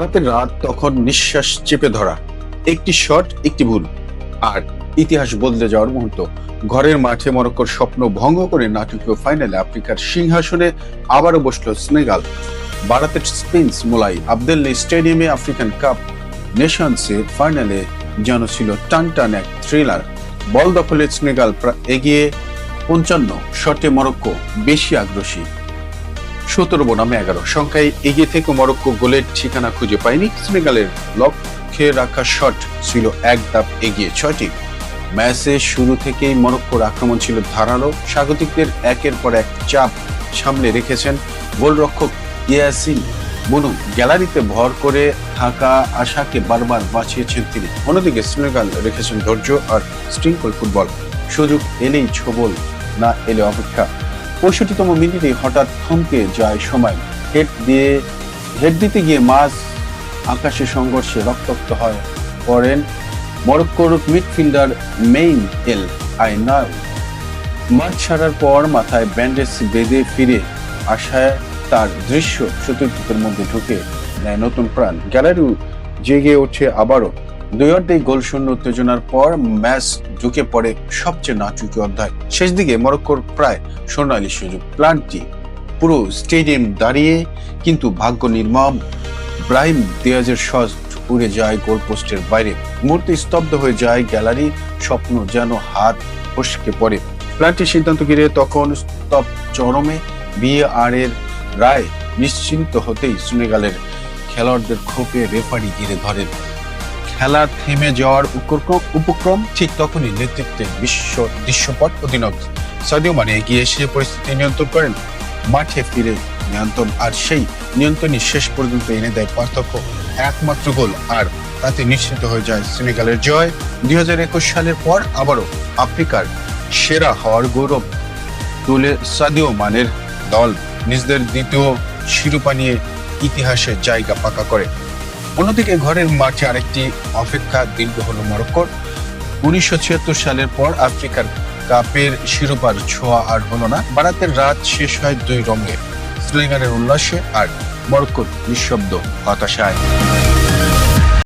ভারতের রাত তখন নিঃশ্বাস চেপে ধরা। একটি শট, একটি ভুল। আর ইতিহাস বদলে যাওয়ার মুহূর্ত। ঘরের মাঠে মরক্কোর স্বপ্ন ভঙ্গ করে নাটকীয় ফাইনালে আফ্রিকার সিংহাসনে আবারও বসল সেনেগাল। ভারতের স্পিন্স মোলাই আবদেল্লি স্টেডিয়ামে আফ্রিকান কাপ নেশনসের ফাইনালে যেন ছিল টান টান এক থ্রিলার। বল দখলে সেনেগাল এগিয়ে পঞ্চান্ন। শটে মরক্কো বেশি আগ্রসী সতেরো বনামে এগারো। সংখ্যায় এগিয়ে থেকে মরক্কো গোলের ঠিকানা খুঁজে পায়নি। সেনেগালের লক্ষ্যে রাখা শট ছিল এক ধাপ এগিয়ে। ছয়টি ম্যাচের শুরু থেকেই মরক্কোর আক্রমণ ছিল ধারালো। স্বাগতিকদের একের পর এক চাপ সামনে রেখেছেন গোলরক্ষক ইয়াসিন বনু গ্যালারিতে ভর করে থাকা আশাকে বারবার বাঁচিয়েছেন তিনি। অন্যদিকে সেনেগাল রেখেছেন ধৈর্য আর শৃঙ্খল ফুটবল। সুযোগ এলেই ছবল না এলে অপেক্ষা। পঁয়ষট্টিতম মিনিটে হঠাৎ থমকে যায় সময়। হেড দিয়ে হেড দিতে গিয়ে মাঝ আকাশে সংঘর্ষে রক্তাক্ত হয়। পড়েন মরক্কোর মিডফিল্ডার মেইন এল আইনার মাঠ ছাড়ার পর মাথায় ব্যান্ডেজ বেঁধে ফিরে আসায় তার দৃশ্য চতুর্থের মধ্যে ঢুকে নেয় নতুন প্রাণ। গ্যালারি জেগে ওঠে আবারও। দুই উত্তেজনার পর ম্যাচ ঢুকে পড়ে সবচেয়ে নাটকীয় অধ্যায়। শেষ দিকে মরক্কোর প্রায় স্বর্ণালী সুযোগ। পুরো স্টেডিয়াম দাঁড়িয়ে কিন্তু ভাগ্য নির্মম। ব্রাহিম দিয়াজের উড়ে যায় গোলপোস্টের বাইরে। মুহূর্তে স্তব্ধ হয়ে যায় গ্যালারি, স্বপ্ন যেন হাত ফসকে পড়ে। প্লান্টির সিদ্ধান্ত ঘিরে তখন স্তব চরমে বিএআর এর রায় নিশ্চিন্ত হতেই সেনেগালের খেলোয়াড়দের খোপে রেফারি ঘিরে ধরেন। খেলা থেমে যাওয়ার উপক্রম ঠিক তখনই নেতৃত্বে বিশ্ব দৃশ্যপট অধিনায়ক সাদিও মানে এগিয়ে এসে পরিস্থিতি নিয়ন্ত্রণ করেন। মাঠে ফিরে নিয়ন্ত্রণ আর সেই নিয়ন্ত্রণই শেষ পর্যন্ত এনে দেয় পার্থক্য। একমাত্র গোল আর তাতে নিশ্চিত হয়ে যায় সেনেগালের জয়। দুই হাজার একুশ সালের পর আবারও আফ্রিকার সেরা হওয়ার গৌরব তুলে সাদিও মানের দল। নিজেদের দ্বিতীয় শিরোপা নিয়ে ইতিহাসে জায়গা পাকা করে। অন্যদিকে ঘরের মাঠে আরেকটি অপেক্ষা দীর্ঘ হলো মরক্কোর। উনিশশো সালের পর আফ্রিকার কাপের শিরোপার ছোঁয়া আর হলো না। বারাতের রাত শেষ হয় দুই রঙে স্লিঙ্গারের উল্লাসে আর মরক্কোর নিঃশব্দ হতাশায়।